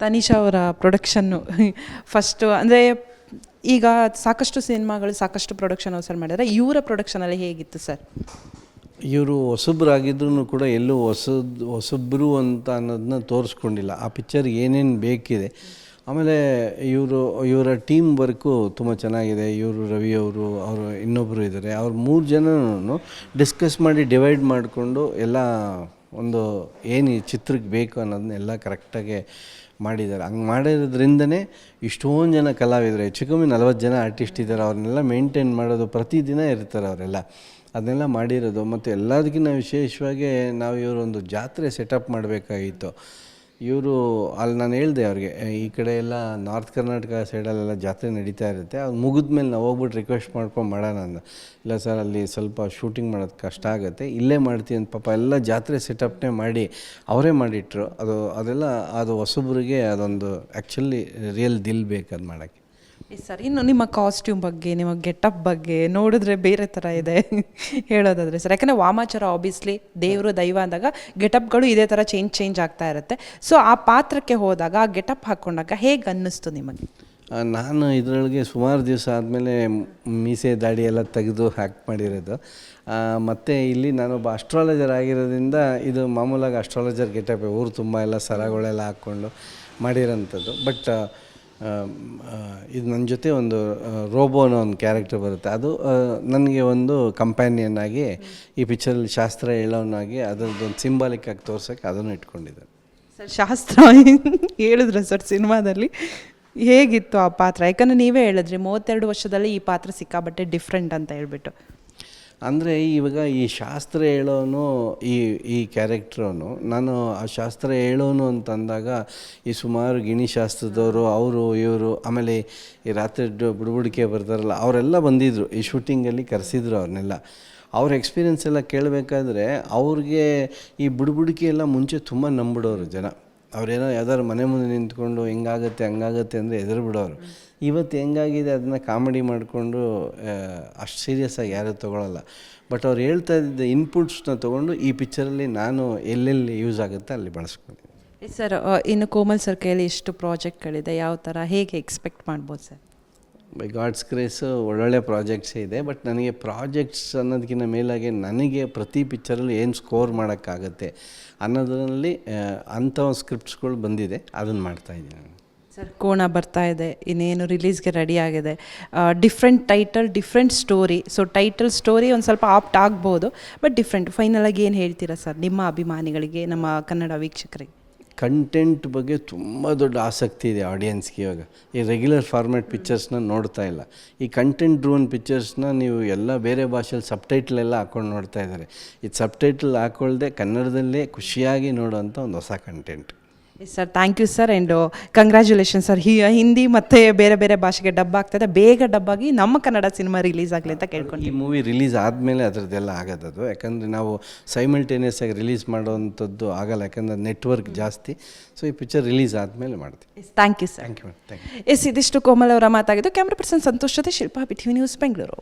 ತನಿಷಾ ಅವರ production first ಅಂದರೆ ಈಗ ಸಾಕಷ್ಟು ಸಿನಿಮಾಗಳು ಸಾಕಷ್ಟು ಪ್ರೊಡಕ್ಷನ್ ಸರ್ ಮಾಡಿದರೆ. ಇವರ ಪ್ರೊಡಕ್ಷನಲ್ಲಿ ಹೇಗಿತ್ತು ಸರ್ ಇವರು ಹೊಸಬ್ರಾಗಿದ್ರೂ ಕೂಡ ಎಲ್ಲೂ ಹೊಸದು, ಹೊಸಬ್ರು ಅಂತ ಅನ್ನೋದನ್ನ ತೋರಿಸ್ಕೊಂಡಿಲ್ಲ. ಆ ಪಿಕ್ಚರ್ ಏನೇನು ಬೇಕಿದೆ. ಆಮೇಲೆ ಇವರು, ಇವರ ಟೀಮ್ ವರ್ಕು ತುಂಬ ಚೆನ್ನಾಗಿದೆ. ಇವರು ರವಿ ಅವರು ಅವರು ಇನ್ನೊಬ್ಬರು ಇದ್ದಾರೆ ಅವ್ರು ಮೂರು ಜನನೂ ಡಿಸ್ಕಸ್ ಮಾಡಿ ಡಿವೈಡ್ ಮಾಡಿಕೊಂಡು ಎಲ್ಲ ಒಂದು ಏನು ಈ ಚಿತ್ರಕ್ಕೆ ಬೇಕು ಅನ್ನೋದನ್ನೆಲ್ಲ ಕರೆಕ್ಟಾಗಿ ಮಾಡಿದ್ದಾರೆ. ಹಂಗೆ ಮಾಡಿರೋದ್ರಿಂದನೇ ಇಷ್ಟೊಂದು ಜನ ಕಲಾವಿದರು. ಹೆಚ್ಚು ಕಮ್ಮಿ ನಲ್ವತ್ತು ಜನ ಆರ್ಟಿಸ್ಟ್ ಇದ್ದಾರೆ. ಅವ್ರನ್ನೆಲ್ಲ ಮೇಂಟೈನ್ ಮಾಡೋದು ಪ್ರತಿದಿನ ಇರ್ತಾರೆ ಅವರೆಲ್ಲ. ಅದನ್ನೆಲ್ಲ ಮಾಡಿರೋದು. ಮತ್ತು ಎಲ್ಲದಕ್ಕಿಂತ ವಿಶೇಷವಾಗಿ ನಾವು ಇವರೊಂದು ಜಾತ್ರೆ ಸೆಟಪ್ ಮಾಡಬೇಕಾಗಿತ್ತು. ಇವರು, ಅಲ್ಲಿ ನಾನು ಹೇಳಿದೆ ಅವ್ರಿಗೆ ಈ ಕಡೆ ಎಲ್ಲ ನಾರ್ತ್ ಕರ್ನಾಟಕ ಸೈಡಲ್ಲೆಲ್ಲ ಜಾತ್ರೆ ನಡೀತಾ ಇರುತ್ತೆ, ಅದು ಮುಗಿದ್ಮೇಲೆ ನಾವು ಹೋಗ್ಬಿಟ್ಟು ರಿಕ್ವೆಸ್ಟ್ ಮಾಡ್ಕೊಂಡು ಮಾಡೋಣ ಅಂದ. ಇಲ್ಲ ಸರ್, ಅಲ್ಲಿ ಸ್ವಲ್ಪ ಶೂಟಿಂಗ್ ಮಾಡೋದು ಕಷ್ಟ ಆಗುತ್ತೆ, ಇಲ್ಲೇ ಮಾಡ್ತೀವಿ ಅಂತ ಪಾಪ ಎಲ್ಲ ಜಾತ್ರೆ ಸೆಟಪ್ನೇ ಮಾಡಿ ಅವರೇ ಮಾಡಿಟ್ರು. ಅದು, ಅದೆಲ್ಲ, ಅದು ಹೊಸಬ್ರಿಗೆ ಅದೊಂದು ಆ್ಯಕ್ಚುಲಿ ರಿಯಲ್ ದಿಲ್ ಬೇಕು ಅದು ಮಾಡೋಕ್ಕೆ. ಸರ್ ಇನ್ನು ನಿಮ್ಮ ಕಾಸ್ಟ್ಯೂಮ್ ಬಗ್ಗೆ ನಿಮ್ಮ ಗೆಟಪ್ ಬಗ್ಗೆ ನೋಡಿದ್ರೆ ಬೇರೆ ಥರ ಇದೆ ಹೇಳೋದಾದರೆ ಸರ್. ಯಾಕಂದರೆ ವಾಮಾಚಾರ ಆಬ್ವಿಯಸ್ಲಿ ದೇವರು ದೈವ ಅಂದಾಗ ಗೆಟಪ್ಗಳು ಇದೇ ಥರ ಚೇಂಜ್ ಚೇಂಜ್ ಆಗ್ತಾ ಇರುತ್ತೆ. ಸೊ ಆ ಪಾತ್ರಕ್ಕೆ ಹೋದಾಗ ಆ ಗೆಟಪ್ ಹಾಕ್ಕೊಂಡಾಗ ಹೇಗೆ ಅನ್ನಿಸ್ತು ನಿಮಗೆ? ನಾನು ಇದರೊಳಗೆ ಸುಮಾರು ದಿವಸ ಆದಮೇಲೆ ಮೀಸೆ ದಾಡಿ ಎಲ್ಲ ತೆಗೆದು ಹ್ಯಾಕ್ ಮಾಡಿರೋದು. ಮತ್ತು ಇಲ್ಲಿ ನಾನೊಬ್ಬ ಅಸ್ಟ್ರಾಲಜರ್ ಆಗಿರೋದ್ರಿಂದ ಇದು ಮಾಮೂಲಾಗಿ ಅಸ್ಟ್ರಾಲಜರ್ ಗೆಟಪ್ ಊರು ತುಂಬ ಎಲ್ಲ ಸರಗಳೆಲ್ಲ ಹಾಕ್ಕೊಂಡು ಮಾಡಿರೋಂಥದ್ದು. ಬಟ್ ಇದು ನನ್ನ ಜೊತೆ ಒಂದು ರೋಬೋ ಅನ್ನೋ ಒಂದು ಕ್ಯಾರೆಕ್ಟರ್ ಬರುತ್ತೆ. ಅದು ನನಗೆ ಒಂದು ಕಂಪ್ಯಾನಿಯನ್ ಆಗಿ ಈ ಪಿಕ್ಚರಲ್ಲಿ ಶಾಸ್ತ್ರ ಹೇಳೋನಾಗಿ ಅದರದ್ದೊಂದು ಸಿಂಬಾಲಿಕ್ ಆಗಿ ತೋರ್ಸೋಕ್ಕೆ ಅದನ್ನು ಇಟ್ಕೊಂಡಿದ್ದೆ ಸರ್, ಶಾಸ್ತ್ರ ಹೇಳಿದ್ರೆ ಸರ್ ಸಿನಿಮಾದಲ್ಲಿ? ಹೇಗಿತ್ತು ಆ ಪಾತ್ರ? ಯಾಕಂದರೆ ನೀವೇ ಹೇಳಿದ್ರಿ, ಮೂವತ್ತೆರಡು ವರ್ಷದಲ್ಲಿ ಈ ಪಾತ್ರ ಸಿಕ್ಕಾಬಟ್ಟೆ ಡಿಫ್ರೆಂಟ್ ಅಂತ ಹೇಳ್ಬಿಟ್ಟು. ಅಂದರೆ ಇವಾಗ ಈ ಶಾಸ್ತ್ರ ಹೇಳೋನು, ಈ ಈ ಕ್ಯಾರೆಕ್ಟ್ರವನು ನಾನು ಆ ಶಾಸ್ತ್ರ ಹೇಳೋನು ಅಂತಂದಾಗ ಈ ಸುಮಾರು ಗಿಣಿ ಶಾಸ್ತ್ರದವರು, ಅವರು, ಇವರು, ಆಮೇಲೆ ಈ ರಾತ್ರಿ ಬುಡುಬುಡಿಕೆ ಬರ್ತಾರಲ್ಲ, ಅವರೆಲ್ಲ ಬಂದಿದ್ದರು ಈ ಶೂಟಿಂಗಲ್ಲಿ ಕರೆಸಿದ್ರು ಅವ್ರನ್ನೆಲ್ಲ. ಅವ್ರ ಎಕ್ಸ್ಪೀರಿಯೆನ್ಸ್ ಎಲ್ಲ ಕೇಳಬೇಕಾದ್ರೆ ಅವ್ರಿಗೆ ಈ ಬುಡುಬುಡಿಕೆ ಎಲ್ಲ ಮುಂಚೆ ತುಂಬ ನಂಬಿಡೋರು ಜನ. ಅವ್ರೇನೋ ಯಾವ್ದಾದ್ರು ಮನೆ ಮುಂದೆ ನಿಂತ್ಕೊಂಡು ಹಿಂಗಾಗತ್ತೆ, ಹಂಗಾಗತ್ತೆ ಅಂದರೆ ಎದುರು ಬಿಡೋರು ಇವತ್ತು ಹೆಂಗಾಗಿದೆ ಅದನ್ನ ಕಾಮಿಡಿ ಮಾಡಿಕೊಂಡು ಅಷ್ಟು ಸೀರಿಯಸ್ಸಾಗಿ ಯಾರೂ ತೊಗೊಳಲ್ಲ. ಬಟ್ ಅವ್ರು ಹೇಳ್ತಾ ಇದ್ದ ಇನ್ಪುಟ್ಸ್ನ ತೊಗೊಂಡು ಈ ಪಿಕ್ಚರಲ್ಲಿ ನಾನು ಎಲ್ಲೆಲ್ಲಿ ಯೂಸ್ ಆಗುತ್ತೆ ಅಲ್ಲಿ ಬಳಸ್ಕೊಂಡಿದ್ದೀನಿ. ಸರ್ ಇನ್ನು ಕೋಮಲ್ ಸರ್ ಕೈಯಲ್ಲಿ ಎಷ್ಟು ಪ್ರಾಜೆಕ್ಟ್ಗಳಿದೆ ಯಾವ ಥರ ಹೇಗೆ ಎಕ್ಸ್ಪೆಕ್ಟ್ ಮಾಡ್ಬೋದು ಸರ್ ಬೈ ಗಾಡ್ಸ್ ಕ್ರೇಸು ಒಳ್ಳೊಳ್ಳೆ ಪ್ರಾಜೆಕ್ಟ್ಸೇ ಇದೆ ಬಟ್ ನನಗೆ ಪ್ರಾಜೆಕ್ಟ್ಸ್ ಅನ್ನೋದಕ್ಕಿಂತ ಮೇಲಾಗಿ ನನಗೆ ಪ್ರತಿ ಪಿಕ್ಚರಲ್ಲಿ ಏನು ಸ್ಕೋರ್ ಮಾಡೋಕ್ಕಾಗತ್ತೆ ಅನ್ನೋದರಲ್ಲಿ ಅಂಥ ಸ್ಕ್ರಿಪ್ಟ್ಸ್ಗಳು ಬಂದಿದೆ, ಅದನ್ನು ಮಾಡ್ತಾಯಿದ್ದೀನಿ ನಾನು. ಸರ್ ಕೋಣ ಬರ್ತಾ ಇದೆ, ಇನ್ನೇನು ರಿಲೀಸ್ಗೆ ರೆಡಿ ಆಗಿದೆ. Different title different story so title story ಒಂದು ಸ್ವಲ್ಪ ಆಪ್ಟ್ ಆಗ್ಬೋದು ಬಟ್ ಡಿಫ್ರೆಂಟ್ ಫೈನಲಾಗಿ ಏನು ಹೇಳ್ತೀರಾ ಸರ್ ನಿಮ್ಮ ಅಭಿಮಾನಿಗಳಿಗೆ, ನಮ್ಮ ಕನ್ನಡ ವೀಕ್ಷಕರಿಗೆ? ಕಂಟೆಂಟ್ ಬಗ್ಗೆ ತುಂಬ ದೊಡ್ಡ ಆಸಕ್ತಿ ಇದೆ ಆಡಿಯನ್ಸ್ಗೆ ಇವಾಗ. ಈ ರೆಗ್ಯುಲರ್ ಫಾರ್ಮ್ಯಾಟ್ ಪಿಕ್ಚರ್ಸ್ನ ನೋಡ್ತಾ ಇಲ್ಲ. ಈ ಕಂಟೆಂಟ್ ಡ್ರೋನ್ ಪಿಕ್ಚರ್ಸ್ನ ನೀವು ಎಲ್ಲ ಬೇರೆ ಭಾಷೆಯಲ್ಲಿ ಸಬ್ಟೈಟ್ಲ್ ಎಲ್ಲ ಹಾಕ್ಕೊಂಡು ನೋಡ್ತಾ ಇದ್ದಾರೆ. ಇದು ಸಬ್ಟೈಟ್ಲ್ ಹಾಕೊಳ್ಳದೆ ಕನ್ನಡದಲ್ಲೇ ಖುಷಿಯಾಗಿ ನೋಡೋವಂಥ ಒಂದು ಹೊಸ content sir thank you sir and congratulation sir ಹಿ ಹಿಂದಿ ಮತ್ತು ಬೇರೆ ಬೇರೆ ಭಾಷೆಗೆ ಡಬ್ ಆಗ್ತಾಯಿದೆ ಬೇಗ ಡಬ್ಬಾಗಿ ನಮ್ಮ ಕನ್ನಡ ಸಿನಿಮಾ ರಿಲೀಸ್ ಆಗಲಿ ಅಂತ ಕೇಳ್ಕೊಂಡು ಈ ಮೂವಿ ರಿಲೀಸ್ ಆದಮೇಲೆ ಅದರದ್ದೆಲ್ಲ ಆಗೋದದು ಯಾಕಂದರೆ ನಾವು ಸೈಮಲ್ಟೇನಿಯಸ್ ಆಗಿ ರಿಲೀಸ್ ಮಾಡುವಂಥದ್ದು ಆಗಲ್ಲ. ಯಾಕಂದರೆ ನೆಟ್ವರ್ಕ್ ಜಾಸ್ತಿ. ಸೊ ಈ ಪಿಕ್ಚರ್ ರಿಲೀಸ್ ಆದಮೇಲೆ ಮಾಡ್ತೀವಿ. Yes thank you sir thank you yes ಇದಿಷ್ಟು ಕೋಮಲ್ ಅವರ ಮಾತಾಗಿದ್ದು. ಕ್ಯಾಮ್ರಾ ಪರ್ಸನ್ ಸಂತೋಷ್ ಜೊತೆ Shilpa B T news Bengaluru